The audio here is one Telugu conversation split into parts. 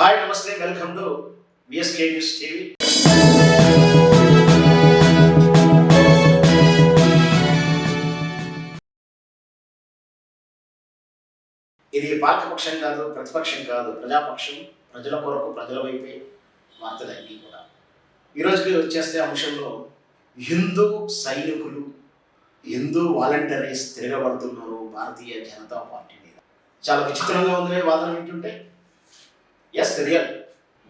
హాయ్ నమస్తే welcome to VSK news TV ఇది పార్కపక్షం కాదు ప్రతిపక్షం కాదు ప్రజాపక్షం ప్రజల కొరకు ప్రజల వైపే వార్తలు అన్నీ కూడా. ఈరోజుకి వచ్చేస్తే అంశంలో హిందూ సైనికులు హిందూ వాలంటీర్స్ తిరగబడుతున్నారు భారతీయ జనతా పార్టీ మీద. చాలా విచిత్రంగా ఉంది వాదన ఏంటంటే ఎస్ రియల్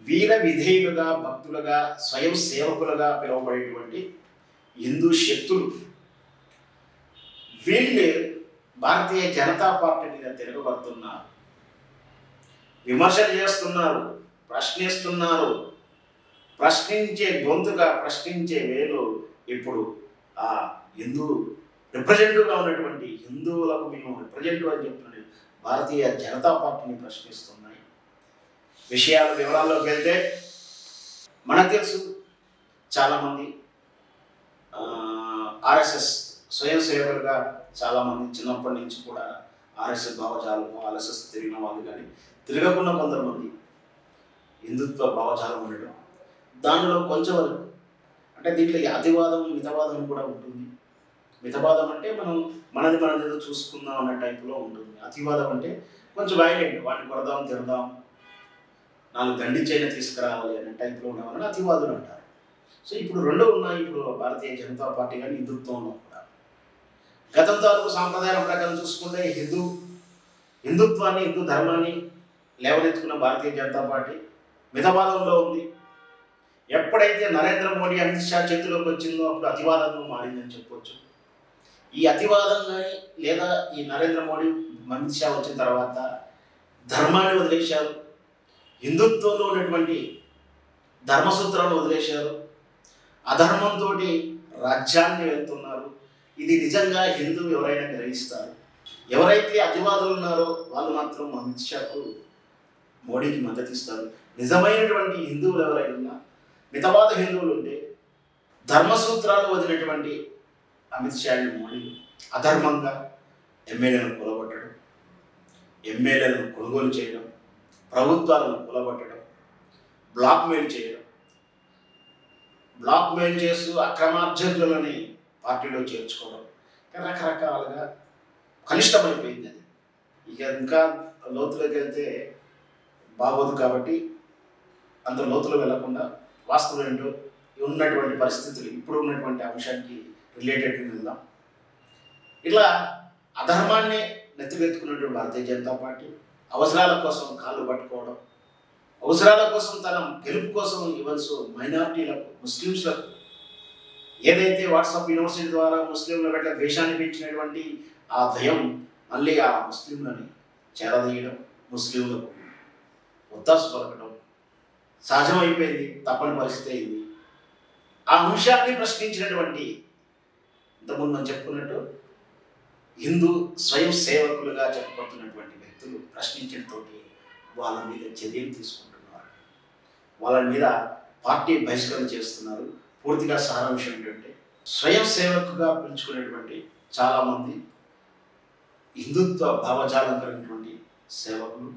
వీర విధేయులుగా భక్తులుగా స్వయం సేవకులుగా పిలువబడేటువంటి హిందూ శక్తులు వీళ్ళు భారతీయ జనతా పార్టీ మీద తిరగబడుతున్నారు విమర్శలు చేస్తున్నారు ప్రశ్నిస్తున్నారు. ప్రశ్నించే గొంతుగా ప్రశ్నించే వేలు ఇప్పుడు ఆ హిందూ రిప్రజెంటివ్గా ఉన్నటువంటి హిందువులకు మేము రిప్రజెంటివ్ అని చెప్పిన భారతీయ జనతా పార్టీని ప్రశ్నిస్తున్నాను. విషయాల వివరాల్లోకి వెళ్తే మనకు తెలుసు చాలామంది ఆర్ఎస్ఎస్ స్వయం సేవకులుగా చాలామంది చిన్నప్పటి నుంచి కూడా ఆర్ఎస్ఎస్ భావజాలం ఆర్ఎస్ఎస్ తిరిగిన వాళ్ళు కానీ తిరగకుండా కొంతమంది హిందుత్వ భావజాలం ఉండడం దానిలో కొంచెం వరకు అంటే దీంట్లో అతివాదం మితవాదం కూడా ఉంటుంది. మితవాదం అంటే మనం మనది మనది చూసుకుందాం అనే టైపులో ఉంటుంది. అతివాదం అంటే కొంచెం వైలెంట్ వాడిని కొడదాం తిరదాం నాలుగు దండించైనా తీసుకురావాలి అనే టైప్లో ఉండేవాళ్ళని అతివాదులు అంటారు. సో ఇప్పుడు రెండు ఉన్నాయి ఇప్పుడు భారతీయ జనతా పార్టీ కానీ హిందుత్వంలో కూడా. గతంతో సాంప్రదాయం ప్రకారం చూసుకుంటే హిందూ హిందుత్వాన్ని హిందూ ధర్మాన్ని లేవనెత్తుకున్న భారతీయ జనతా పార్టీ మితవాదంలో ఉంది. ఎప్పుడైతే నరేంద్ర మోడీ అమిత్ షా చేతిలోకి వచ్చిందో అప్పుడు అతివాదంలో మారిందని చెప్పొచ్చు. ఈ అతివాదం కానీ లేదా ఈ నరేంద్ర మోడీ అమిత్ షా వచ్చిన తర్వాత ధర్మాన్ని వదిలేశారు. హిందుత్వంలో ఉన్నటువంటి ధర్మసూత్రాలు వదిలేశారు. అధర్మంతో రాజ్యాన్ని వెళ్తున్నారు. ఇది నిజంగా హిందూ ఎవరైనా గ్రహిస్తారు. ఎవరైతే అతివాదులు ఉన్నారో వాళ్ళు మాత్రం అమిత్ షాకు మోడీకి మద్దతు ఇస్తారు. నిజమైనటువంటి హిందువులు ఎవరైనా మితవాద హిందువులు ఉంటే ధర్మసూత్రాలు వదిలినటువంటి అమిత్ షాని మోడీ అధర్మంగా ఎమ్మెల్యేలను కూలగొట్టడం ఎమ్మెల్యేలను కొనుగోలు చేయడం ప్రభుత్వాలను కూలగొట్టడం బ్లాక్మెయిల్ చేయడం బ్లాక్మెయిల్ చేస్తూ అక్రమార్జకులని పార్టీలో చేర్చుకోవడం. రకరకాలుగా కనిష్టమైపోయింది అది. ఇక ఇంకా లోతులోకి వెళ్తే బాగోదు కాబట్టి అంత లోతులో వెళ్ళకుండా వాస్తవం ఏంటో ఉన్నటువంటి పరిస్థితులు ఇప్పుడు ఉన్నటువంటి అంశానికి రిలేటెడ్ వెళ్దాం ఇలా అధర్మాన్ని నెత్తివెత్తుకున్నటువంటి భారతీయ జనతా పార్టీ అవసరాల కోసం కాళ్ళు పట్టుకోవడం అవసరాల కోసం తన గెలుపు కోసం ఇవ్వాల్సి మైనారిటీలకు ముస్లిమ్స్లకు ఏదైతే వాట్సాప్ యూనివర్సిటీ ద్వారా ముస్లింల పట్ల ద్వేషాన్ని పెంచినటువంటి ఆ దయం మళ్ళీ ఆ ముస్లింలని చేరదీయడం ముస్లింలకు ఉత్తాసు పలకడం సహజమైపోయింది తప్పని పరిస్థితి అయింది. ఆ అంశాన్ని ప్రశ్నించినటువంటి ఇంతకుముందు మనం చెప్పుకున్నట్టు హిందూ స్వయం సేవకులుగా చెప్పబడుతున్నటువంటి వ్యక్తులు ప్రశ్నించడంతోటి వాళ్ళ మీద చర్యలు తీసుకుంటున్నారు. వాళ్ళ మీద పార్టీ బహిష్కరణ చేస్తున్నారు. పూర్తిగా సారాంశం ఏంటంటే స్వయం సేవకుగా పిలుచుకునేటువంటి చాలామంది హిందుత్వ భావజాలం కలిగినటువంటి సేవకులు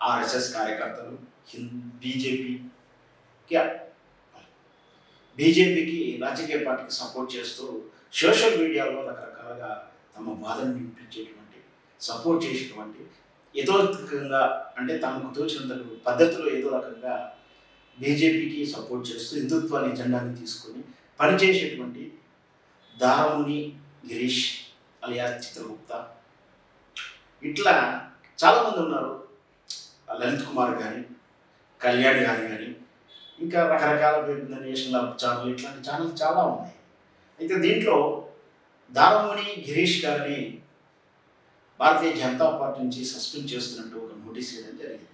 ఆర్ఎస్ఎస్ కార్యకర్తలు హిం బీజేపీకి బీజేపీకి రాజకీయ పార్టీకి సపోర్ట్ చేస్తూ సోషల్ మీడియాలో రకరకాలుగా తమ బాధను వినిపించేటువంటి సపోర్ట్ చేసేటువంటి ఏదో రకంగా అంటే తమకు తోచినంత పద్ధతిలో ఏదో రకంగా బీజేపీకి సపోర్ట్ చేస్తూ హిందుత్వాన్ని ఎజెండాని తీసుకొని పనిచేసేటువంటి దారముని గిరీష్ అలియా చిత్రగుప్త. ఇట్లా చాలామంది ఉన్నారు. లలిత్ కుమార్ కానీ కళ్యాణ్ గారు కానీ ఇంకా రకరకాల పేరు నేషనల్ ఛానల్ ఇట్లాంటి ఛానల్ చాలా ఉన్నాయి. అయితే దీంట్లో దారముని గిరీష్ గారిని భారతీయ జనతా పార్టీ నుంచి సస్పెండ్ చేస్తున్నట్టు ఒక నోటీస్ ఇవ్వడం జరిగింది.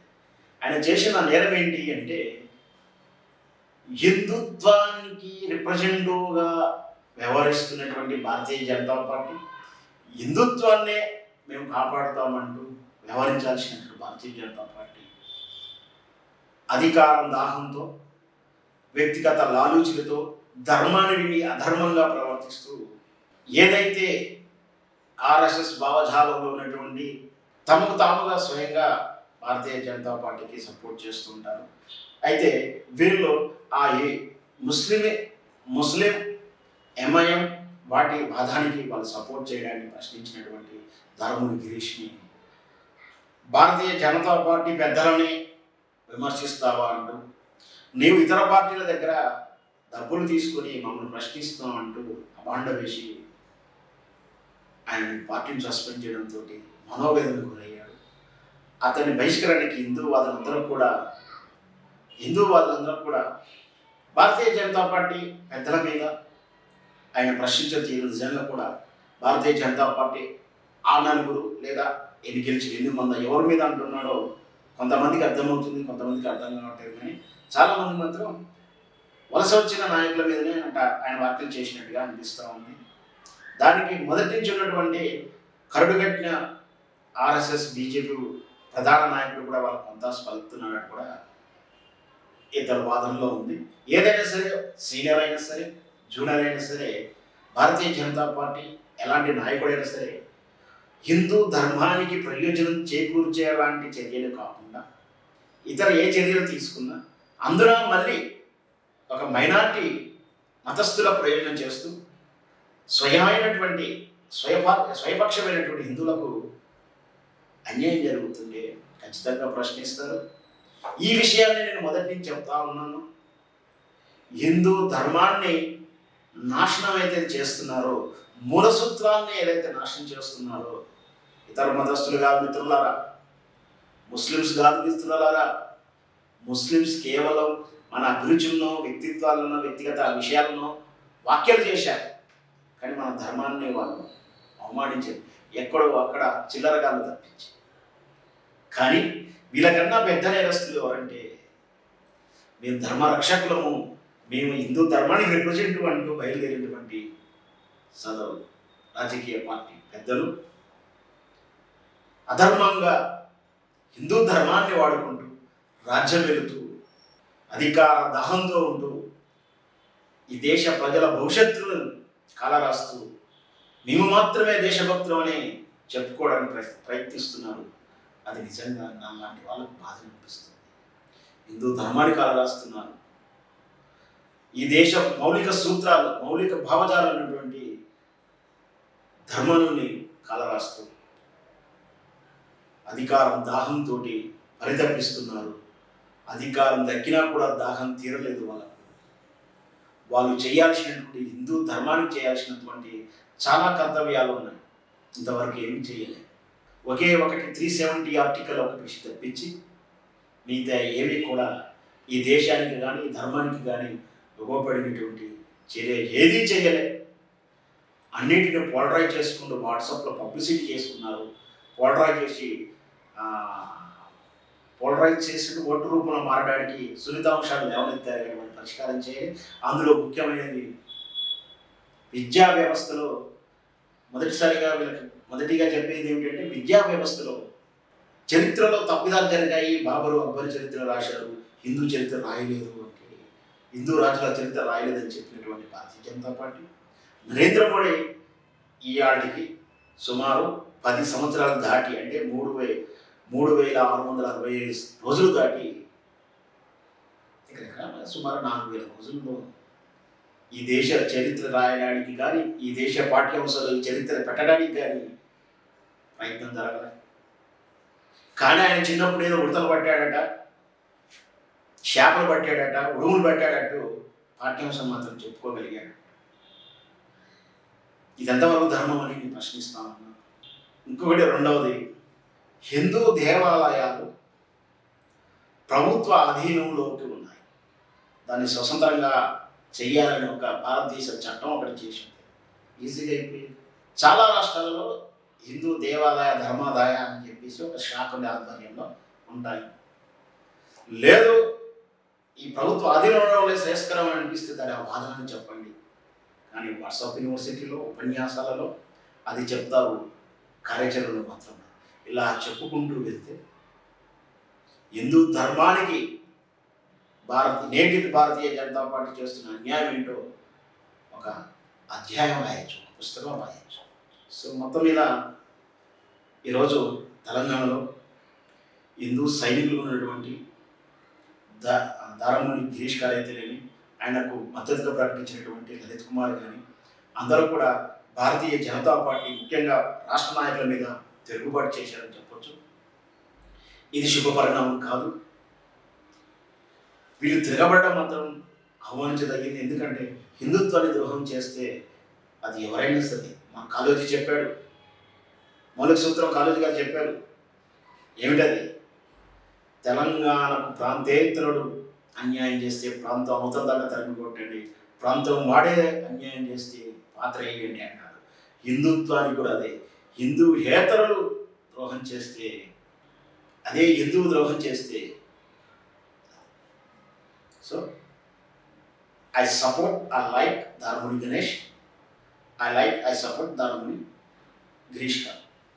ఆయన చేసిన నేరం ఏంటి అంటే హిందుత్వానికి రిప్రజెంటివ్గా వ్యవహరిస్తున్నటువంటి భారతీయ జనతా పార్టీ హిందుత్వాన్నే మేము కాపాడుతామంటూ వ్యవహరించాల్సినటువంటి భారతీయ జనతా పార్టీ అధికారం దాహంతో వ్యక్తిగత లాలూచులతో ధర్మాన్ని విని అధర్మంగా ప్రవర్తిస్తూ ఏదైతే ఆర్ఎస్ఎస్ భావజాలంలో ఉన్నటువంటి తమకు తాముగా స్వయంగా భారతీయ జనతా పార్టీకి సపోర్ట్ చేస్తుంటారు. అయితే వీళ్ళు ఆ ఏ ముస్లిం ముస్లిం ఎంఐఎం వాటి వాదానికి వాళ్ళు సపోర్ట్ చేయడానికి ప్రశ్నించినటువంటి ధర్ముని గిరీష్ని. భారతీయ జనతా పార్టీ పెద్దలని విమర్శిస్తావా అంటూ నీవు ఇతర పార్టీల దగ్గర డబ్బులు తీసుకొని మమ్మల్ని ప్రశ్నిస్తాం అంటూ అభాండ వేసి ఆయన పార్టీని సస్పెండ్ చేయడంతో మనోవేదనకు గురయ్యాడు. అతని బహిష్కరణకి హిందూ వాదులందరూ కూడా హిందూ వాదులందరూ కూడా భారతీయ జనతా పార్టీ పెద్దల మీద ఆయన ప్రశ్నించే తీరు నిజంగా కూడా భారతీయ జనతా పార్టీ ఆ నలుగురు లేదా ఎన్ని గెలిచి ఎన్ని మంది ఎవరి మీద అంటున్నాడో కొంతమందికి అర్థమవుతుంది కొంతమందికి అర్థం కావట్లేదు కానీ చాలామంది మాత్రం వలస వచ్చిన నాయకుల మీదనే అంట ఆయన వ్యాఖ్యలు చేసినట్టుగా అనిపిస్తూ ఉంది. దానికి మొదటి నుంచి ఉన్నటువంటి కరుడుగట్టిన ఆర్ఎస్ఎస్ బీజేపీ ప్రధాన నాయకుడు కూడా వాళ్ళ కొంత పలుకుతున్నాడు కూడా ఇతర వాదనలో ఉంది. ఏదైనా సరే సీనియర్ అయినా సరే జూనియర్ అయినా సరే భారతీయ జనతా పార్టీ ఎలాంటి నాయకుడైనా సరే హిందూ ధర్మానికి ప్రయోజనం చేకూర్చే లాంటి చర్యలు కాకుండా ఇతర ఏ చర్యలు తీసుకున్నా అందులో మళ్ళీ ఒక మైనార్టీ మతస్థుల ప్రయోజనం చేస్తూ స్వయమైనటువంటి స్వయపా స్వయపక్షమైనటువంటి హిందువులకు అన్యాయం జరుగుతుంటే ఖచ్చితంగా ప్రశ్నిస్తారు. ఈ విషయాన్ని నేను మొదటి నుంచి చెప్తా ఉన్నాను. హిందూ ధర్మాన్ని నాశనం అయితే చేస్తున్నారో మూలసూత్రాన్ని ఏదైతే నాశనం చేస్తున్నారో ఇతర మతస్థులు కాదు మిత్రులారా ముస్లిమ్స్ కాదు మిత్రులారా ముస్లిమ్స్ కేవలం మన అభిరుచులను వ్యక్తిత్వాలను వ్యక్తిగత విషయాలను వాక్యాలు చేశారు. కానీ మన ధర్మాన్ని వాళ్ళు అవమానించారు. ఎక్కడో అక్కడ చిల్లరగాలు తప్పించి. కానీ వీళ్ళకన్నా పెద్ద నేరస్తులు ఎవరంటే మేము ధర్మ రక్షకులము మేము హిందూ ధర్మాన్ని రిప్రజెంట్ అంటూ బయలుదేరినటువంటి సదవులు రాజకీయ పార్టీ పెద్దలు. అధర్మంగా హిందూ ధర్మాన్ని వాడుకుంటూ రాజ్యం వెళుతూ అధికార దాహంతో ఉంటూ ఈ దేశ ప్రజల భవిష్యత్తును కాలరాస్తూ మేము మాత్రమే దేశభక్తులు అని చెప్పుకోవడానికి ప్రయత్నిస్తున్నారు. అది నిజంగా నా లాంటి వాళ్ళకు బాధ అనిపిస్తుంది. హిందూ ధర్మాన్ని కాలరాస్తున్నారు. ఈ దేశ మౌలిక సూత్రాలు మౌలిక భావజాలు ఉన్నటువంటి కళ రాస్తూ అధికారం దాహంతో పరితపిస్తున్నారు. అధికారం దక్కినా కూడా దాహం తీరలేదు వాళ్ళకు. వాళ్ళు చేయాల్సినటువంటి హిందూ ధర్మానికి చేయాల్సినటువంటి చాలా కర్తవ్యాలు ఉన్నాయి. ఇంతవరకు ఏమి చేయలేదు. ఒకే ఒకటి త్రీ సెవెంటీ ఆర్టికల్ ఒకటి తప్పించి మిగతా ఏమీ కూడా ఈ దేశానికి కానీ ధర్మానికి కానీ ఉపయోగపడినటువంటి చర్య ఏదీ చేయలే అన్నిటిని పోలరైజ్ చేసుకుంటూ వాట్సాప్లో పబ్లిసిటీ చేసుకున్నారు పోలరైజ్ చేసి పోలరైజ్ చేసి ఓటు రూపంలో మారడానికి సున్నితాంశాలు లేవనెత్తారు పరిష్కారం చేయాలి అందులో ముఖ్యమైనది విద్యా వ్యవస్థలో మొదటిసారిగా వీళ్ళకి మొదటిగా చెప్పేది ఏమిటంటే విద్యా వ్యవస్థలో చరిత్రలో తప్పిదాలు జరిగాయి. బాబరు అక్బర్ చరిత్ర రాశారు. హిందూ చరిత్ర రాయలేదు అంటే హిందూ రాజుల చరిత్ర రాయలేదని చెప్పినటువంటి భారతీయ జనతా పార్టీ నరేంద్ర మోడీ ఈ ఆడికి సుమారు పది సంవత్సరాలు దాటి అంటే మూడు వే మూడు వేల ఆరు వందల అరవై ఐదు రోజులు దాటి ఇక్కడ సుమారు నాలుగు వేల రోజుల్లో ఈ దేశ చరిత్ర రాయడానికి కానీ ఈ దేశ పాఠ్యాంశాలు చరిత్ర పెట్టడానికి కానీ ప్రయత్నం జరగలేదు కానీ ఆయన చిన్నప్పుడు ఏదో ఉడతలు పట్టాడట చేపలు పట్టాడట ఉడుములు పట్టాడట్టు పాఠ్యాంశం మాత్రం చెప్పుకోగలిగాడు. ఇదంతవరకు ధర్మం అని నేను ప్రశ్నిస్తా ఇంకొకటి రెండవది హిందూ దేవాలయాలు ప్రభుత్వ అధీనంలోకి ఉన్నాయి. దాన్ని స్వతంత్రంగా చెయ్యాలని ఒక భారతదేశ చట్టం ఒకటి చేసింది. ఈజీగా అయిపోయింది. చాలా రాష్ట్రాలలో హిందూ దేవాలయ ధర్మాదాయ అని చెప్పేసి ఒక శాఖల ఆధ్వర్యంలో ఉంటాయి. లేదు ఈ ప్రభుత్వ ఆధీనంలో శ్రేయస్కరం అనిపిస్తే దాని ఆ వాదనని చెప్పండి. కానీ వాట్సాప్ యూనివర్సిటీలో ఉపన్యాసాలలో అది చెప్తారు. కార్యాచరణలో మాత్రం ఇలా చెప్పుకుంటూ వెళ్తే హిందూ ధర్మానికి భారత నేటి భారతీయ జనతా పార్టీ చేస్తున్న అన్యాయం ఏంటో ఒక అధ్యాయం రాయొచ్చు ఒక పుస్తకం రాయొచ్చు. సో మొత్తం మీద ఈరోజు తెలంగాణలో హిందూ సైనికులు ఉన్నటువంటి దా దారముని గిరీష్ గారు అయితేనేమి ఆయనకు మద్దతుగా ప్రకటించినటువంటి లలిత్ కుమార్ కానీ అందరూ కూడా భారతీయ జనతా పార్టీ ముఖ్యంగా రాష్ట్ర నాయకుల మీద తిరుగుబాటు చేశారని చెప్పొచ్చు. ఇది శుభ పరిణామం కాదు. వీళ్ళు తిరగబడడం మాత్రం ఆహ్వానించదగింది ఎందుకంటే హిందుత్వాన్ని ద్రోహం చేస్తే అది ఎవరైనా సరే మా కాలేజీ చెప్పాడు. మౌలిక సూత్రం కాలేజీ గారు చెప్పారు. ఏమిటది? తెలంగాణకు ప్రాంతేతరుడు అన్యాయం చేస్తే ప్రాంతం అవతల దాకా తరిమి కొట్టండి. ప్రాంతం వాడే అన్యాయం చేస్తే పాత్ర వేయండి అన్నారు హిందుత్వానికి కూడా అదే. హిందూ హేతరులు ద్రోహం చేస్తే అదే హిందువు ద్రోహం చేస్తే So, I support, I like Dharmuni Ganesh. I like, I support Dharmuni Grishka.